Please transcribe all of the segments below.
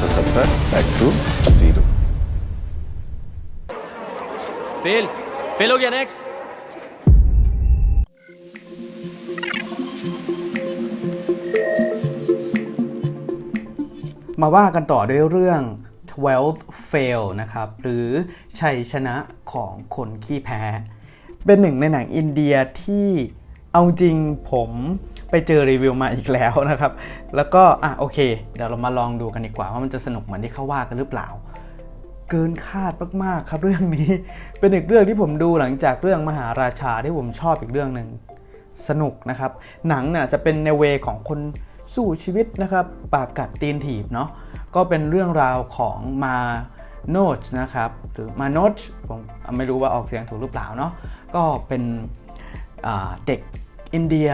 70 back to zero. Fail fail हो गया नेक्स्ट มาว่ากันต่อด้วยเรื่อง 12th fail นะครับ หรือชัยชนะของคนขี้แพ้ เป็นหนึ่งในหนังอินเดียที่เอาจริงผม ไปเจอรีวิวมาอีกแล้วนะครับ แล้วก็อะโอเค เดี๋ยวเรามาลองดูกันดีกว่าว่ามันจะสนุกเหมือนที่เขาว่ากันหรือเปล่า เกินคาดมากๆครับเรื่องนี้ เป็นอีกเรื่องที่ผมดูหลังจากเรื่องมหาราชาที่ผมชอบอีกเรื่องหนึ่งสนุกนะครับ หนังเนี่ยจะเป็นในเวของคนสู้ชีวิตนะครับ ปากกัดตีนถีบเนาะก็เป็นเรื่องราวของมาโนชนะครับหรือมาโนชผมไม่รู้ว่าออกเสียงถูกหรือเปล่าเนาะก็เป็นเด็กอินเดีย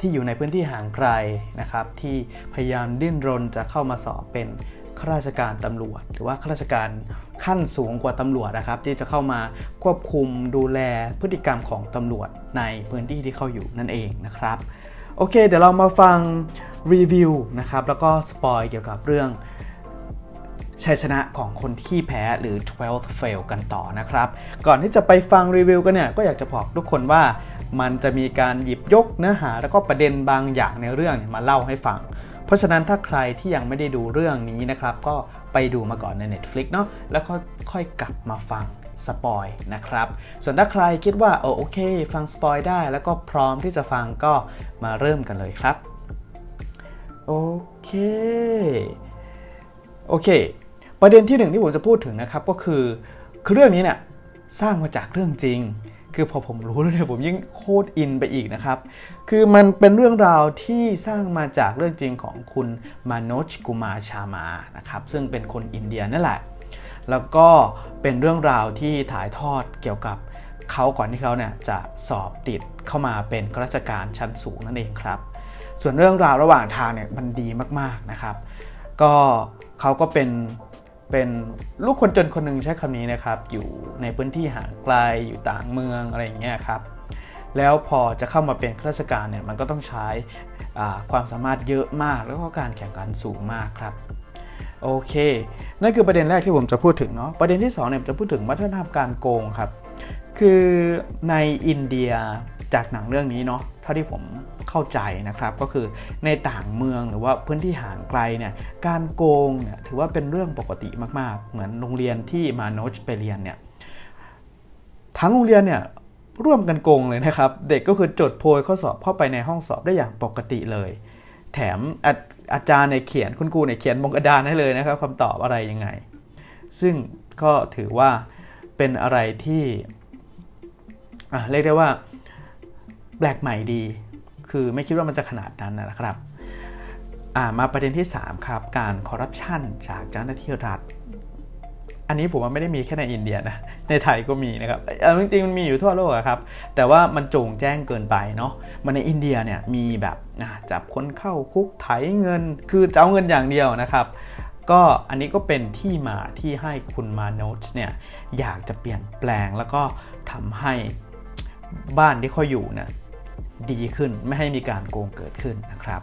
ที่อยู่ในพื้นที่ห่างไกลนะครับ ที่พยายามดิ้นรนจะเข้ามาสอบเป็นข้าราชการตำรวจ หรือว่าข้าราชการขั้นสูงกว่าตำรวจนะครับ ที่จะเข้ามาควบคุมดูแลพฤติกรรมของตำรวจในพื้นที่ที่เขาอยู่นั่นเองนะครับโอเค เดี๋ยวเรามาฟังรีวิวนะครับแล้วก็สปอยเกี่ยวกับเรื่องชัยชนะของคนที่แพ้หรือ 12th fail กันต่อนะครับ ก่อนที่จะไปฟังรีวิวกันเนี่ย ก็อยากจะบอกทุกคนว่า มันจะมีการหยิบยกเนื้อหาแล้วก็ประเด็นบางอย่างในเรื่องมาเล่าให้ฟัง เพราะฉะนั้นถ้าใครที่ยังไม่ได้ดูเรื่องนี้นะครับ ก็ไปดูมาก่อนใน Netflix เนาะแล้วก็ค่อยกลับมาฟังสปอยนะครับ ส่วนถ้าใครคิดว่าเออโอเค ฟังสปอยได้ แล้วก็พร้อมที่จะฟังก็มาเริ่มกันเลยครับ โอเค โอเค ประเด็นที่หนึ่งที่ผมจะพูดถึงนะครับก็คือคือเรื่องนี้เนี่ย สร้างมาจากเรื่องจริง คือพอผมรู้แล้วเนี่ยผมยิ่งโคตรอินไปอีกนะครับ คือมันเป็นเรื่องราวที่สร้างมาจากเรื่องจริงของคุณมาโนชกุมาชามานะครับซึ่งเป็นคนอินเดียนั่นแหละ แล้วก็เป็นเรื่องราวที่ถ่ายทอดเกี่ยวกับเขาก่อนที่เขาเนี่ยจะสอบติดเข้ามาเป็นข้าราชการชั้นสูงนั่นเองครับ ส่วนเรื่องราวระหว่างทางเนี่ยมันดีมากๆนะครับ ก็เขาก็เป็น เป็นลูกคนจนคนหนึ่งใช้คำนี้นะครับ อยู่ในพื้นที่ห่างไกลอยู่ต่างเมืองอะไรอย่างเงี้ยครับแล้วพอจะเข้ามาเป็นข้าราชการเนี่ยมันก็ต้องใช้ความสามารถเยอะมาก แล้วก็การแข่งขันสูงมากครับโอเคนั่นคือประเด็นแรกที่ผมจะพูดถึงเนาะประเด็นที่2เนี่ยผมจะพูดถึงวัฒนธรรมการโกงครับ คือในอินเดียจากหนังเรื่องนี้เนาะเท่าที่ผม เข้าใจนะครับ ก็คือในต่างเมืองหรือว่าพื้นที่ห่างไกลเนี่ยการโกงเนี่ยถือว่าเป็นเรื่องปกติมากๆ เหมือนโรงเรียนที่มาโนชไปเรียนเนี่ยทั้งโรงเรียนเนี่ยร่วมกันโกงเลยนะครับ เด็กก็คือจดโพยข้อสอบเข้าไปในห้องสอบได้อย่างปกติเลย แถมอาอาจารย์ในเขียนคุณครูเนี่ยเขียนบนกระดานให้เลยนะครับคำตอบอะไรยังไง ซึ่งก็ถือว่าเป็นอะไรที่อะเรียกได้ว่าแปลกใหม่ดี คือไม่คิดว่ามันจะขนาดนั้นนะครับมาประเด็นที่ 3 ครับ การคอร์รัปชันจากเจ้าหน้าที่รัฐ อันนี้ผมว่าไม่ได้มีแค่ในอินเดียนะในไทยก็มีนะครับจริงๆมันมีอยู่ทั่วโลกครับ แต่ว่ามันโจงแจ้งเกินไปเนาะมันในอินเดียเนี่ยมีแบบอะจับคนเข้าคุกไถเงิน คือจะเอาเงินอย่างเดียวนะครับก็อันนี้ก็เป็นที่มาที่ให้คุณมาโนชเนี่ยอยากจะเปลี่ยนแปลงแล้วก็ทำให้บ้านที่เขาอยู่เนี่ย ดีขึ้นไม่ให้มีการโกงเกิดขึ้นนะครับ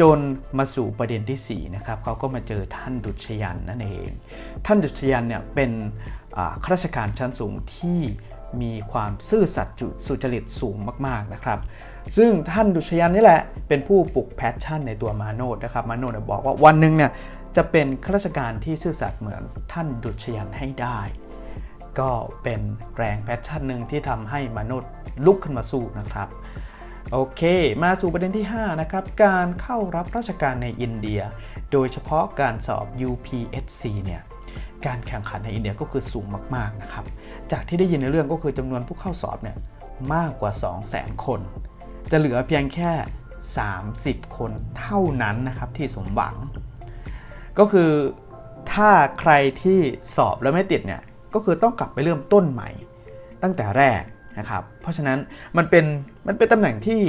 จนมาสู่ประเด็นที่4นะครับเขาก็มาเจอท่านดุจยันนั่นเอง ท่านดุจยันเนี่ยเป็นข้าราชการชั้นสูงที่มีความซื่อสัตย์สุจริตสูงมากๆนะครับ ซึ่งท่านดุจยันนี่แหละเป็นผู้ปลุกแพชชั่นในตัวมาโนดนะครับมาโนดบอกว่าวันหนึ่งเนี่ยจะเป็นข้าราชการที่ซื่อสัตย์เหมือนท่านดุจยันให้ได้ ก็เป็นแรงแพชชั่นหนึ่งที่ทำให้มาโนดลุกขึ้นมาสู้นะครับ โอเค มาสู่ประเด็นที่ 5 นะครับ การเข้ารับราชการในอินเดีย โดยเฉพาะการสอบ UPSC เนี่ยการแข่งขันในอินเดียก็คือสูงมาก ๆ นะครับ จากที่ได้ยินในเรื่องก็คือจำนวนผู้เข้าสอบเนี่ยมากกว่า 200,000 คน จะเหลือเพียงแค่ 30 คนเท่านั้นนะครับที่สมหวัง ก็คือถ้าใครที่สอบแล้วไม่ติดเนี่ย ก็คือต้องกลับไปเริ่มต้นใหม่ตั้งแต่แรกนะครับ เพราะฉะนั้นมันเป็นมันเป็นตำแหน่งที่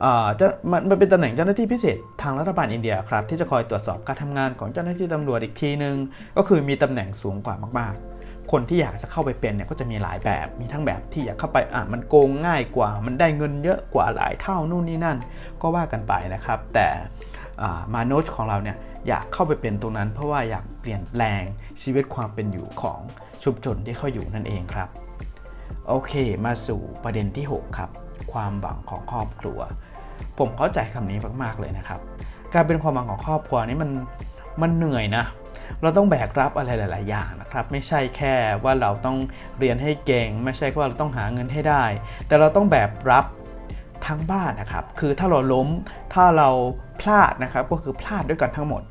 เอ่อจะมันมันเป็นตำแหน่งเจ้าหน้าที่พิเศษทางรัฐบาลอินเดียครับที่จะคอยตรวจสอบการทำงานของเจ้าหน้าที่ตำรวจอีกทีนึง ก็คือมีตำแหน่งสูงกว่ามากๆ คนที่อยากจะเข้าไปเป็นเนี่ยก็จะมีหลายแบบมีทั้งแบบที่อยากเข้าไปอะมันโกงง่ายกว่า มันได้เงินเยอะกว่าหลายเท่านู่นนี่นั่น ก็ว่ากันไปนะครับ แต่ มาโนชของเราเนี่ยอยากเข้าไปเป็นตรงนั้น เพราะว่าอยากเปลี่ยนแปลงชีวิตความเป็นอยู่ของชุมชนที่เขาอยู่นั่นเองครับ โอเค มาสู่ประเด็นที่ 6 ครับ ความหวังของครอบครัว ผมเข้าใจคำนี้มากๆเลยนะครับ การเป็นความหวังของครอบครัวนี่มันมันเหนื่อยนะเราต้องแบกรับอะไรหลาย ๆ อย่างนะครับ ไม่ใช่แค่ว่าเราต้องเรียนให้เก่ง ไม่ใช่แค่ว่าเราต้องหาเงินให้ได้ แต่เราต้องแบกรับ ทั้งบ้านนะครับ คือถ้าเราล้มถ้าเราพลาดนะครับก็คือพลาดด้วยกันทั้งหมด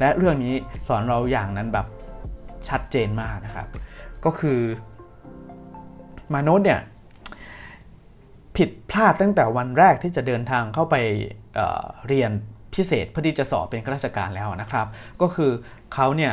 และเรื่องนี้สอนเราอย่างนั้นแบบชัดเจนมากนะครับ ก็คือมาโนตเนี่ยผิดพลาดตั้งแต่วันแรกที่จะเดินทางเข้าไปเเรียนพิเศษเพื่อที่จะสอบเป็นข้าราชการแล้วนะครับ ก็คือเขาเนี่ย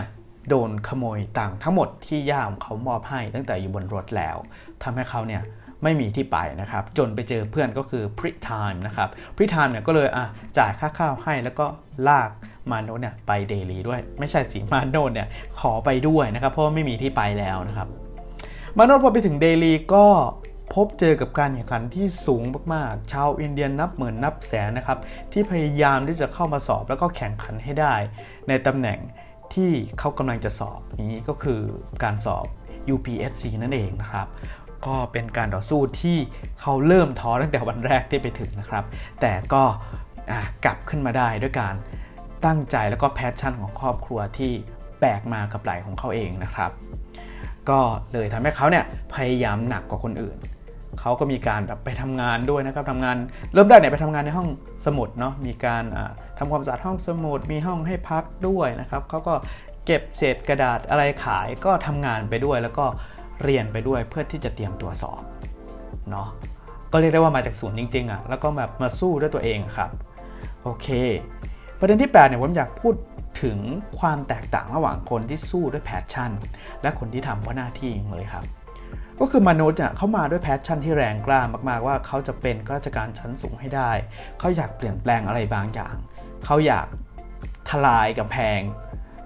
โดนขโมยตังค์ทั้งหมดที่ย่าของเขามอบให้ตั้งแต่อยู่บนรถแล้วทำให้เขาเนี่ย ไม่มีที่ไปนะครับ จนไปเจอเพื่อนก็คือพริทามนะครับพริทามเนี่ยก็เลยอะจ่ายค่าข้าวให้แล้วก็ลากมาโนเนี่ยไปเดลีด้วย ไม่ใช่สิมาโนเนี่ยขอไปด้วยนะครับ เพราะว่าไม่มีที่ไปแล้วนะครับ มาโนพอไปถึงเดลีก็พบเจอกับการแข่งขันที่สูงมากๆ ชาวอินเดียนนับหมื่นนับแสนนะครับ ที่พยายามที่จะเข้ามาสอบแล้วก็แข่งขันให้ได้ ในตำแหน่งที่เขากำลังจะสอบนี้ก็คือการสอบ UPSC นั่นเองนะครับ ก็เป็นการต่อสู้ที่เขาเริ่มท้อตั้งแต่วันแรกที่ไปถึงนะครับ แต่ก็กลับขึ้นมาได้ด้วยการตั้งใจแล้วก็แพชชั่นของครอบครัวที่แบกมากับไหลของเขาเองนะครับ ก็เลยทำให้เขาเนี่ยพยายามหนักกว่าคนอื่น เขาก็มีการแบบไปทำงานด้วยนะครับทำงานเริ่มแรกเนี่ยไปทำงานในห้องสมุดเนาะมีการอ่าทำความสะอาดห้องสมุดมีห้องให้พักด้วยนะครับเขาก็เก็บเศษกระดาษอะไรขายก็ทำงานไปด้วยแล้วก็ เรียนไปด้วยเพื่อที่จะเตรียมตัวสอบเนาะก็เรียกได้ว่ามาจากศูนย์จริงๆอะ่ะแล้วก็แบบมาสู้ด้วยตัวเองครับโอเค ประเด็นที่8เนี่ยผมอยากพูดถึงความแตกต่างระหว่างคนที่สู้ด้วยแพชชั่น และคนที่ทำเพราะหน้าที่เลยครับ ก็คือมนุษย์เนี่ยเขามาด้วยแพชชั่นที่แรงกล้ามากๆว่าเขาจะเป็นข้าราชการชั้นสูงให้ได้ เขาอยากเปลี่ยนแปลงอะไรบางอย่าง เขาอยากทลายกำแพง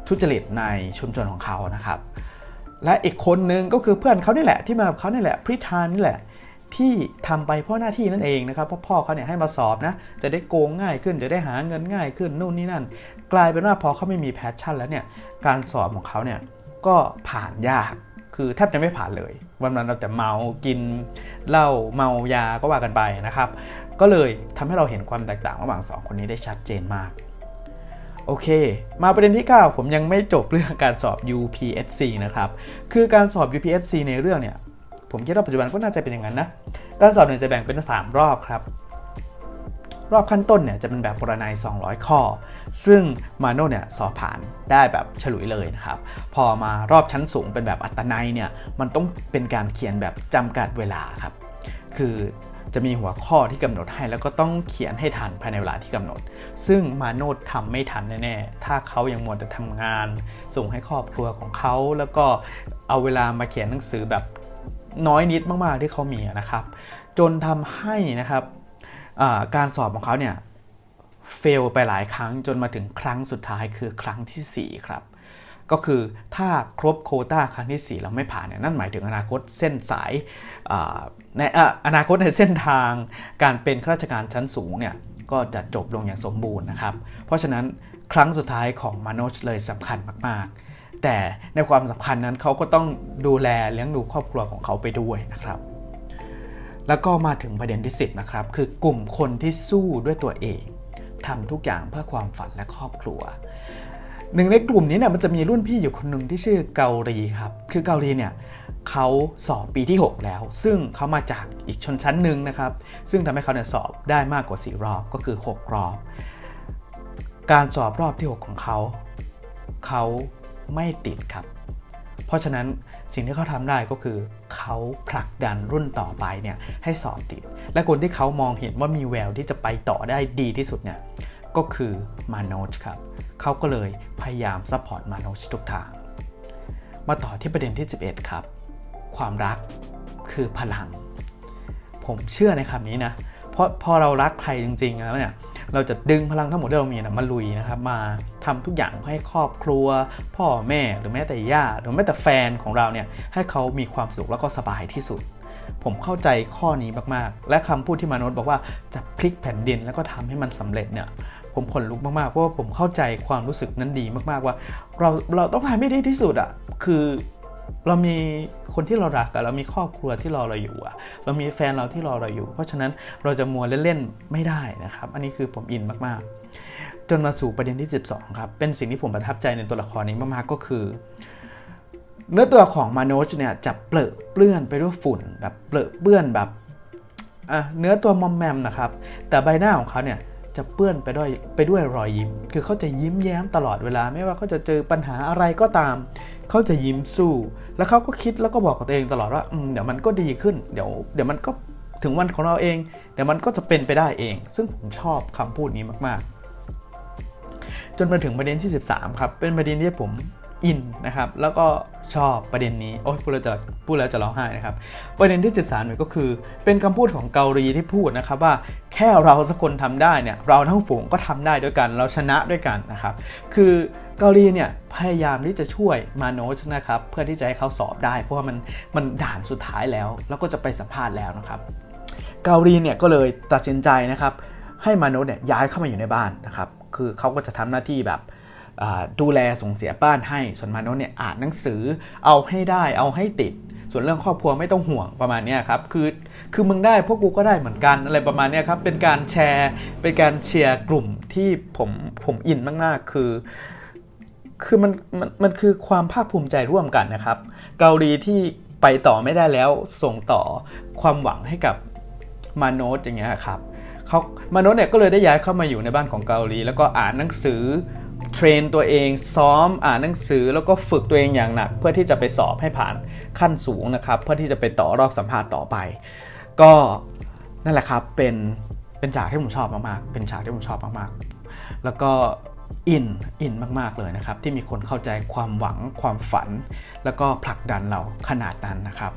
ทุจริตในชุมชนของเขานะครับ และอีกคนนึงก็คือเพื่อนเขานี่แหละที่มากับเขานี่แหละพริธานนี่แหละที่ทำไปเพราะหน้าที่นั่นเองนะครับเพราะพ่อเขาเนี่ยให้มาสอบนะจะได้โกงง่ายขึ้นจะได้หาเงินง่ายขึ้นนู่นนี่นั่น กลายเป็นว่าพอเขาไม่มีแพชชั่นแล้วเนี่ยการสอบของเขาเนี่ยก็ผ่านยากคือแทบจะไม่ผ่านเลย วันนั้นเราแต่เมากินเหล้าเมายาก็ว่ากันไปนะครับ ก็เลยทำให้เราเห็นความแตกต่างระหว่างสองคนนี้ได้ชัดเจนมาก โอเค มาประเด็นที่ 9 ผมยังไม่จบเรื่องการสอบ UPSC นะครับ คือการสอบ UPSC ในเรื่องเนี่ย ผมคิดว่าปัจจุบันก็น่าจะเป็นอย่างนั้นนะ การสอบเนี่ยจะแบ่งเป็น 3 รอบครับ รอบขั้นต้นเนี่ยจะเป็นแบบปรนัย200 ข้อ ซึ่งมาโน่เนี่ยสอบผ่านได้แบบฉลุยเลยนะครับ พอมารอบชั้นสูงเป็นแบบอัตนัยเนี่ย มันต้องเป็นการเขียนแบบจำกัดเวลาครับ คือ จะมีหัวข้อที่กำหนดให้ แล้วก็ต้องเขียนให้ทันภายในเวลาที่กำหนด ซึ่งมาโนดทำไม่ทันแน่ๆ ถ้าเขายังมัวแต่ทำงาน ส่งให้ครอบครัวของเขา แล้วก็เอาเวลามาเขียนหนังสือแบบน้อยนิดมากๆที่เขามีนะครับ จนทำให้นะครับการสอบของเขาเนี่ยเฟลไปหลายครั้งจนมาถึงครั้งสุดท้ายคือครั้งทีสี่4 ครับ ก็คือถ้าครบโคต้าครั้งที่ 4 เราไม่ผ่านเนี่ยนั่นหมายถึงอนาคตเส้นสายอ่าในอนาคตในเส้นทางการเป็นข้าราชการชั้นสูงเนี่ยก็จะจบลงอย่างสมบูรณ์นะครับ เพราะฉะนั้นครั้งสุดท้ายของมาโนชเลยสำคัญมาก ๆ แต่ในความสำคัญนั้นเขาก็ต้องดูแลเลี้ยงดูครอบครัวของเขาไปด้วยนะครับ แล้วก็มาถึงประเด็นที่ 10นะครับคือกลุ่มคนที่สู้ด้วยตัวเองทำทุกอย่างเพื่อความฝันและครอบครัว หนึ่งในกลุ่มนี้เนี่ยมันจะมีรุ่นพี่อยู่คนหนึ่งที่ชื่อเกาหลีครับ คือเกาหลีเนี่ยเขาสอบปีที่ 6 แล้ว ซึ่งเขามาจากอีกชนชั้นหนึ่งนะครับ ซึ่งทำให้เขาเนี่ยสอบได้มากกว่า 4 รอบก็คือ 6 รอบ การสอบรอบที่ 6 ของเขา เขาไม่ติดครับ เพราะฉะนั้นสิ่งที่เขาทำได้ก็คือเขาผลักดันรุ่นต่อไปเนี่ยให้สอบติด และคนที่เขามองเห็นว่ามีแววที่จะไปต่อได้ดีที่สุดเนี่ยก็คือมาโนชครับ เขาก็เลยพยายามซัพพอร์ตมาโนชทุกทาง มาต่อที่ประเด็นที่ 11 ครับ ความรักคือพลัง ผมเชื่อในคำนี้นะ เพราะพอเรารักใครจริง ๆ แล้วเนี่ย เราจะดึงพลังทั้งหมดที่เรามีนะมาลุยนะครับ มาทำทุกอย่างเพื่อให้ครอบครัว พ่อแม่หรือแม้แต่ญาติหรือแม้แต่แฟนของเราเนี่ย ให้เขามีความสุขแล้วก็สบายที่สุดผมเข้าใจข้อนี้มาก ๆ และคำพูดที่มาโนตบอกว่าจะพลิกแผ่นดินแล้วก็ทำให้มันสำเร็จเนี่ย ผมขนลุกมากๆ เพราะว่าผมเข้าใจความรู้สึกนั้นดีมากๆว่า เราเราต้องทำให้ดีที่สุดอะคือเรามีคนที่เรารักอะเรามีครอบครัวที่รอเราอยู่อะเรามีแฟนเราที่รอเราอยู่ เพราะฉะนั้นเราจะมัวเล่นๆไม่ได้นะครับ อันนี้คือผมอินมากๆ จนมาสู่ประเด็นที่ 12 ครับ เป็นสิ่งที่ผมประทับใจในตัวละครนี้มากๆก็คือ เนื้อตัวของมาโนชเนี่ยจะเปรอะเปื้อนไปด้วยฝุ่นแบบเปรอะเปื้อนแบบอะเนื้อตัวมอมแมมนะครับ แต่ใบหน้าของเขาเนี่ย จะเปื้อนไปด้วยไปด้วยรอยยิ้ม คือเขาจะยิ้มแย้มตลอดเวลา ไม่ว่าเขาจะเจอปัญหาอะไรก็ตาม เขาจะยิ้มสู้ แล้วเขาก็คิดแล้วก็บอกกับตัวเองตลอดว่าเดี๋ยวมันก็ดีขึ้น เดี๋ยวเดี๋ยวมันก็ถึงวันของเราเอง เดี๋ยวมันก็จะเป็นไปได้เอง ซึ่งผมชอบคำพูดนี้มาก ๆ จนมาถึงประเด็นที่ 13 ครับ เป็นประเด็นที่ผม อินนะครับแล้วก็ชอบประเด็นนี้โอ้ยพูดแล้วจะพูดแล้วจะร้องไห้นะครับประเด็นที่ 13เนี่ยก็คือ เป็นคำพูดของเกาหลีที่พูดนะครับว่าแค่เราสักคนทำได้เนี่ยเราทั้งฝูงก็ทำได้ด้วยกัน เราชนะด้วยกันนะครับคือเกาหลีเนี่ยพยายามที่จะช่วยมาโนชนะครับเพื่อที่จะให้เขาสอบได้ เพราะว่ามันมันด่านสุดท้ายแล้ว แล้วก็จะไปสัมภาษณ์แล้วนะครับเกาหลีเนี่ยก็เลยตัดสินใจนะครับให้มาโนเนี่ยย้ายเข้ามาอยู่ในบ้านนะครับคือเขาก็จะทำหน้าที่แบบ ดูแลส่งเสียบ้านให้ ส่วนมาโนเนี่ยอ่านหนังสือเอาให้ได้เอาให้ติด ส่วนเรื่องครอบครัวไม่ต้องห่วงประมาณนี้ครับคือคือมึงได้พวกกูก็ได้เหมือนกันอะไรประมาณนี้ครับเป็นการแชร์เป็นการเชียร์กลุ่มที่ผมผมอินมากๆ คือคือมันมันมันคือความภาคภูมิใจร่วมกันนะครับ เกาหลีที่ไปต่อไม่ได้แล้วส่งต่อความหวังให้กับมาโนตอย่างเงี้ยครับเขามาโนตเนี่ยก็เลยได้ย้ายเข้ามาอยู่ในบ้านของเกาหลี แล้วก็อ่านหนังสือ เทรนตัวเองซ้อมอ่านหนังสือแล้วก็ฝึกตัวเองอย่างหนัก เพื่อที่จะไปสอบให้ผ่านขั้นสูงนะครับ เพื่อที่จะไปต่อรอบสัมภาษณ์ต่อไป ก็นั่นแหละครับเป็นเป็นฉากที่ผมชอบมากๆเป็นฉากที่ผมชอบมากๆ แล้วก็อินอินมากๆเลยนะครับ ที่มีคนเข้าใจความหวังความฝัน แล้วก็ผลักดันเราขนาดนั้นนะครับ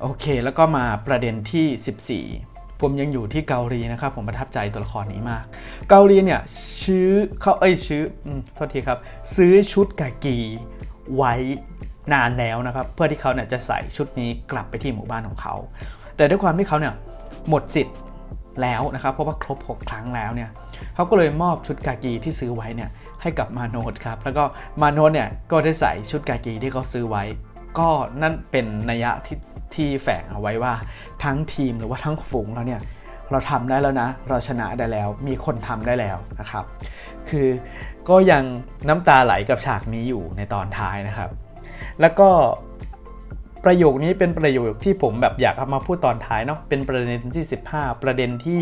โอเค แล้วก็มาประเด็นที่ 14 ผมยังอยู่ที่เกาหลีนะครับ ผมประทับใจตัวละครนี้มาก เกาหลีเนี่ยชื้อเขาเอ้ยชื้ออืมโทษทีครับ ซื้อชุดกากีไว้นานแล้วนะครับ เพื่อที่เขาเนี่ยจะใส่ชุดนี้กลับไปที่หมู่บ้านของเขา แต่ด้วยความที่เขาเนี่ยหมดสิทธิ์แล้วนะครับ เพราะว่าครบ 6 ครั้งแล้วเนี่ยเขาก็เลยมอบชุดกากีที่ซื้อไว้เนี่ยให้กับมาโนดครับแล้วก็มาโนดเนี่ยก็ได้ใส่ชุดกากีที่เขาซื้อไว้ ก็นั่นเป็นนัยยะที่ที่แฝงเอาไว้ว่าทั้งทีมหรือว่าทั้งฝูงเราเนี่ยเราทำได้แล้วนะ เราชนะได้แล้ว มีคนทำได้แล้วนะครับ คือก็ยังน้ำตาไหลกับฉากนี้อยู่ในตอนท้ายนะครับ แล้วก็ประโยคนี้เป็นประโยคที่ผมแบบอยากเอามาพูดตอนท้ายเนาะ เป็นประเด็นที่ 15 ประเด็นที่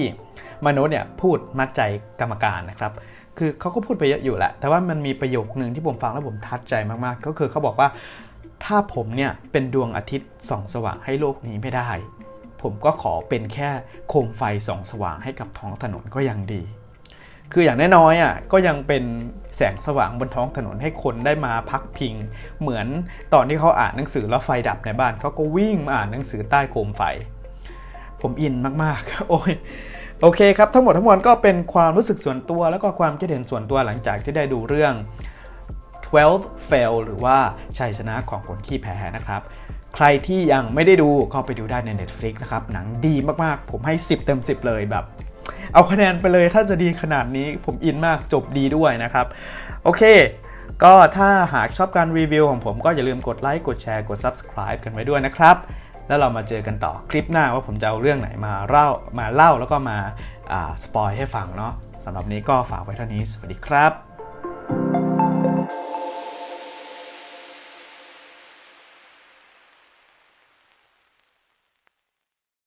มโนเนี่ยพูดมัดใจกรรมการนะครับ คือเขาก็พูดไปเยอะอยู่แหละ แต่ว่ามันมีประโยคหนึ่งที่ผมฟังแล้วผมทัดใจมากๆ ก็คือเขาบอกว่า ถ้าผมเนี่ยเป็นดวงอาทิตย์ส่องสว่างให้โลกนี้ไม่ได้ ผมก็ขอเป็นแค่โคมไฟส่องสว่างให้กับท้องถนนก็ยังดี คืออย่างน้อยๆอะก็ยังเป็นแสงสว่างบนท้องถนนให้คนได้มาพักพิง เหมือนตอนที่เขาอ่านหนังสือแล้วไฟดับในบ้านเขาก็วิ่งมาอ่านหนังสือใต้โคมไฟ ผมอินมากๆ โอ้ยโอเคครับ ทั้งหมดทั้งมวลก็เป็นความรู้สึกส่วนตัว แล้วก็ความคิดเห็นส่วนตัวหลังจากที่ได้ดูเรื่อง 12 fail หรือว่าชัยชนะของคนขี้แพ้นะครับ ใครที่ยังไม่ได้ดูก็ไปดูได้ใน Netflix นะครับ หนังดีมากๆ ผมให้ 10 เต็ม 10 เลยแบบ เอาคะแนนไปเลยถ้าจะดีขนาดนี้ผมอินมากจบดีด้วยนะครับ โอเคก็ถ้าหากชอบการรีวิวของผมก็อย่าลืมกดไลค์กดแชร์กด Subscribe กันไว้ด้วยนะครับ แล้วเรามาเจอกันต่อคลิปหน้าว่าผมจะเอาเรื่องไหนมาเล่ามาเล่าแล้วก็มาสปอยให้ฟังเนาะสำหรับนี้ก็ฝากไว้เท่านี้ สวัสดีครับ